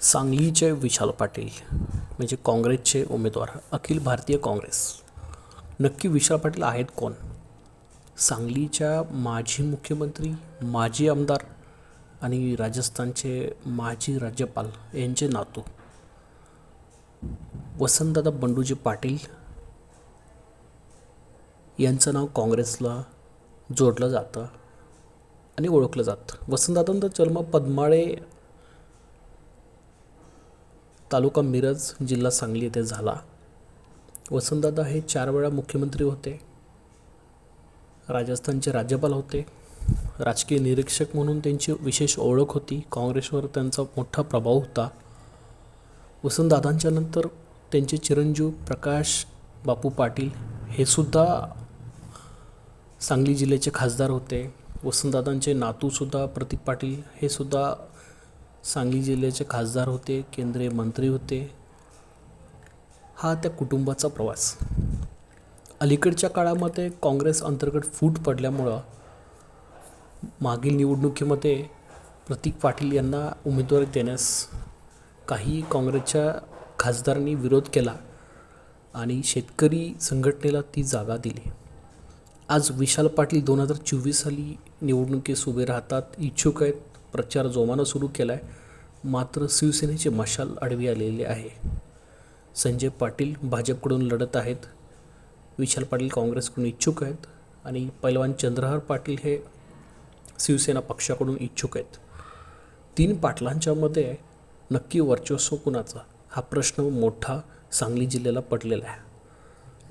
सांगलीचे विशाल पाटील म्हणजे काँग्रेसचे उमेदवार अखिल भारतीय काँग्रेस. नक्की विशाल पाटील आहेत कोण? सांगलीच्या माजी मुख्यमंत्री माजी आमदार आणि राजस्थानचे माजी राज्यपाल यांचे नातू. वसंतदादा बंडूजी पाटील यांचं नाव काँग्रेसला जोडलं जातं आणि ओळखलं जातं. वसंतदादांचा जन्म पद्माळे तालुका मिरज जिल्हा सांगली येथे झाला. वसंतदादा हे चार वेळा मुख्यमंत्री होते. राजस्थानचे राज्यपाल होते. राजकीय निरीक्षक म्हणून त्यांची विशेष ओळख होती. काँग्रेसवर त्यांचा मोठा प्रभाव होता. वसंतदादांच्या नंतर त्यांचे चिरंजीव प्रकाश बापू पाटील हे सुद्धा सांगली जिल्ह्याचे खासदार होते. वसंतदादांचे नातूसुद्धा प्रतीक पाटील हे सुद्धा सांगली जिल्ह्याचे खासदार होते केंद्रीय मंत्री होते. हा त्या कुटुंबाचा प्रवास. अलीकडच्या काळामध्ये काँग्रेस अंतर्गत फूट पडल्यामुळं मागील निवडणुकीमध्ये प्रतीक पाटील यांना उमेदवारी देण्यास काही काँग्रेसच्या खासदारांनी विरोध केला आणि शेतकरी संघटनेला ती जागा दिली. आज विशाल पाटील दोन हजार चोवीस साली निवडणुकीस उभे राहतात इच्छुक आहेत. प्रचार जोमानं सुरू केला आहे मात्र शिवसेनेचे मशाल आडवी आलेले आहे. संजय पाटील भाजपकडून लढत आहेत. विशाल पाटील काँग्रेसकडून इच्छुक आहेत. आणि पैलवान चंद्रहार पाटील हे शिवसेना पक्षाकडून इच्छुक आहेत. तीन पाटलांच्यामध्ये नक्की वर्चस्व कुणाचा? हा प्रश्न मोठा सांगली जिल्ह्याला पडलेला आहे.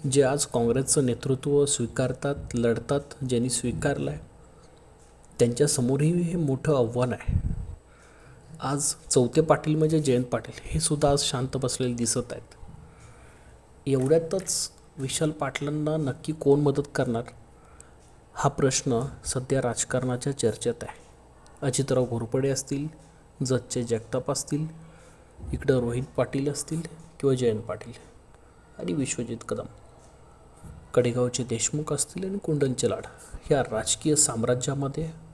जे आज काँग्रेसचं नेतृत्व स्वीकारतात लढतात ज्यांनी स्वीकारलं आहे त्यांच्यासमोरही हे मोठं आव्हान आहे. आज चौथे पाटील म्हणजे जयंत पाटील हे सुद्धा आज शांत बसलेले दिसत आहेत. एवढ्यातच विशाल पाटलांना नक्की कोण मदत करणार? हा प्रश्न सध्या राजकारणाच्या चर्चेत आहे. अजितराव घोरपडे असतील जजचे जगताप असतील इकडं रोहित पाटील असतील किंवा जयंत पाटील आणि विश्वजित कदम. कडेगावचे देशमुख असतील आणि कुंडनचे लाड. ह्या राजकीय साम्राज्यामध्ये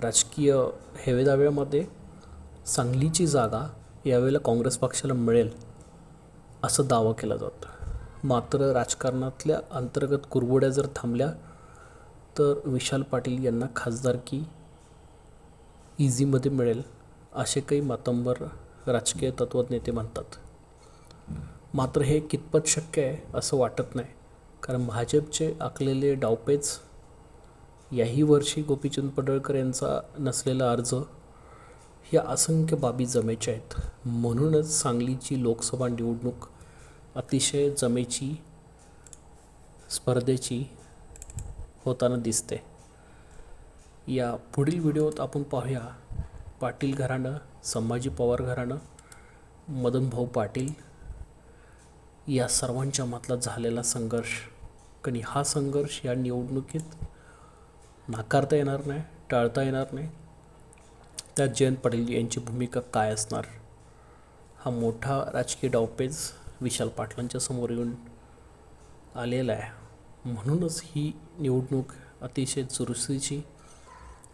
राजकीय हेवेदाव्यामध्ये सांगलीची जागा यावेळेला काँग्रेस पक्षाला मिळेल असं दावा केला जातो. मात्र राजकारणातल्या अंतर्गत कुरबुड्या जर थांबल्या तर विशाल पाटील यांना खासदारकी इझीमध्ये मिळेल असे काही मातंबर राजकीय तत्त्वज्ञते म्हणतात. मात्र हे कितपत शक्य आहे असं वाटत नाही कारण भाजपचे आखलेले डावपेच याही वर्षी गोपीचंद पडळकर यांचा नसलेला अर्ज ह्या असंख्य बाबी जमेच्या आहेत. म्हणूनच सांगलीची लोकसभा निवडणूक अतिशय जमेची स्पर्धेची होताना दिसते. या पुढील व्हिडिओत आपण पाहूया पाटील घराणं संभाजी पवार घराणं मदनभाऊ पाटील या सर्वांच्या मधला झालेला संघर्ष. कारण हा संघर्ष या निवडणुकीत नाकारता येणार नाही टाळता येणार नाही. त्यात जयंत पाटील यांची भूमिका काय असणार? हा मोठा राजकीय डावपेज विशाल पाटलांच्या समोर येऊन आलेला आहे. म्हणूनच ही निवडणूक अतिशय चुरशीची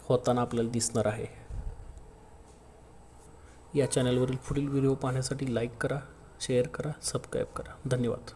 होताना आपल्याला दिसणार आहे. या चॅनलवरील पुढील व्हिडिओ पाहण्यासाठी लाईक करा शेअर करा सबस्क्राईब करा. धन्यवाद.